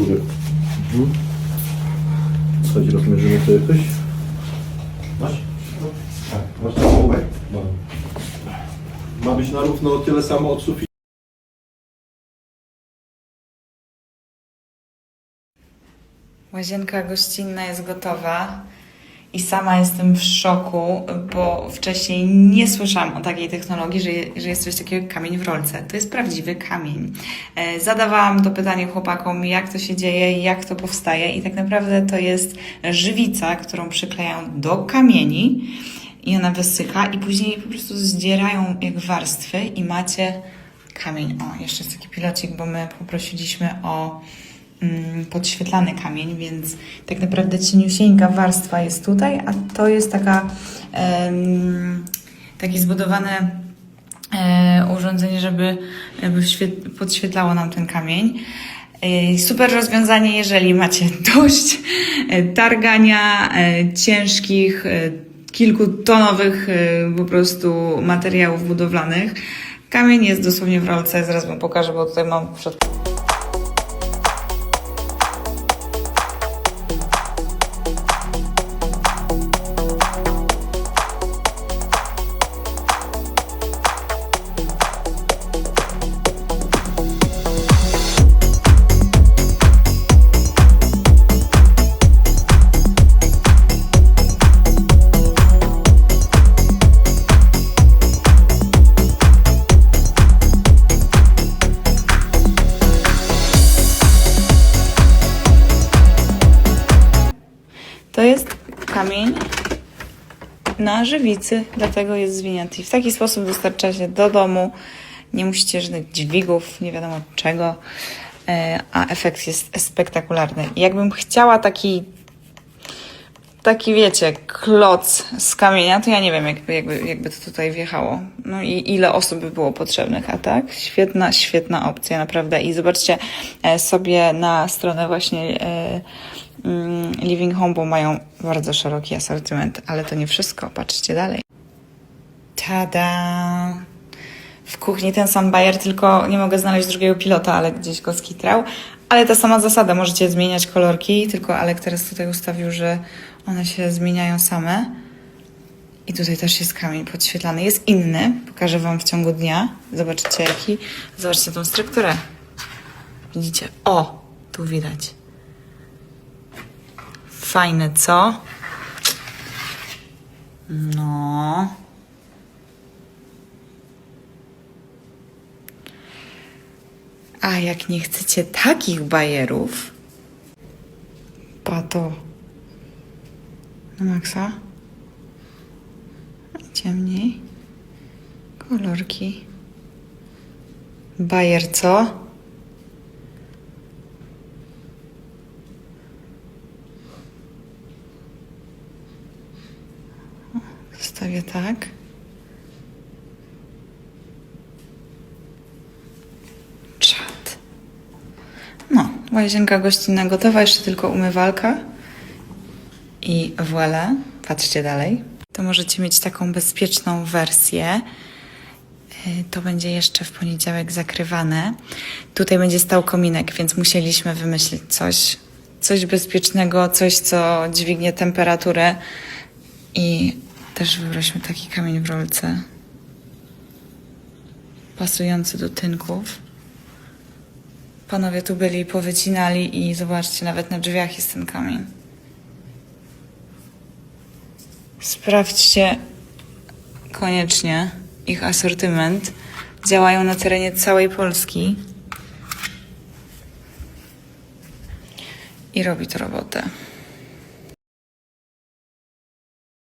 góry. Mhm. Słuchajcie, rozmierzymy to jakoś. Masz? Tak, masz na. Mam. Ma być na równo tyle samo od sufitu. Łazienka gościnna jest gotowa i sama jestem w szoku, bo wcześniej nie słyszałam o takiej technologii, że, że jest coś takiego jak kamień w rolce. To jest prawdziwy kamień. E, Zadawałam to pytanie chłopakom, jak to się dzieje, jak to powstaje i tak naprawdę to jest żywica, którą przyklejają do kamieni i ona wysycha i później po prostu zdzierają jak warstwy i macie kamień. O, jeszcze jest taki pilocik, bo my poprosiliśmy o podświetlany kamień, więc tak naprawdę cieniusieńka warstwa jest tutaj, a to jest taka takie zbudowane e, urządzenie, żeby, podświetlało nam ten kamień. E, Super rozwiązanie, jeżeli macie dość e, targania ciężkich, kilkutonowych po prostu materiałów budowlanych. Kamień jest dosłownie w rolce, zaraz wam pokażę, bo tutaj mam środku To jest kamień na żywicy, dlatego jest zwinięty. I w taki sposób dostarcza się do domu. Nie musicie żadnych dźwigów, nie wiadomo czego, e, a efekt jest spektakularny. Jakbym chciała taki, taki wiecie, kloc z kamienia, to ja nie wiem, jakby, jakby, jakby to tutaj wjechało. No i ile osób by było potrzebnych, a tak? Świetna, świetna opcja, naprawdę. I zobaczcie e, sobie na stronę właśnie e, mm, Living Home, bo mają bardzo szeroki asortyment, ale to nie wszystko. Patrzcie dalej. Tada! W kuchni ten sam bajer, tylko nie mogę znaleźć drugiego pilota, ale gdzieś go skitrał. Ale ta sama zasada, możecie zmieniać kolorki, tylko Alek teraz tutaj ustawił, że one się zmieniają same. I tutaj też jest kamień podświetlany. Jest inny, pokażę Wam w ciągu dnia. Zobaczycie jaki. Zobaczcie tą strukturę. Widzicie? O, tu widać. Fajne, co? No. A jak nie chcecie takich bajerów, pato na maksa, ciemniej, kolorki, bajer co? Zostawię tak. Czad. No, łazienka gościnna gotowa, jeszcze tylko umywalka. I voilà, patrzcie dalej. To możecie mieć taką bezpieczną wersję. Y, To będzie jeszcze w poniedziałek zakrywane. Tutaj będzie stał kominek, więc musieliśmy wymyślić coś, coś bezpiecznego, coś, co dźwignie temperaturę. I też wybraliśmy taki kamień w rolce, pasujący do tynków. Panowie tu byli, powycinali i zobaczcie, nawet na drzwiach jest ten kamień. Sprawdźcie koniecznie ich asortyment. Działają na terenie całej Polski. I robi to robotę.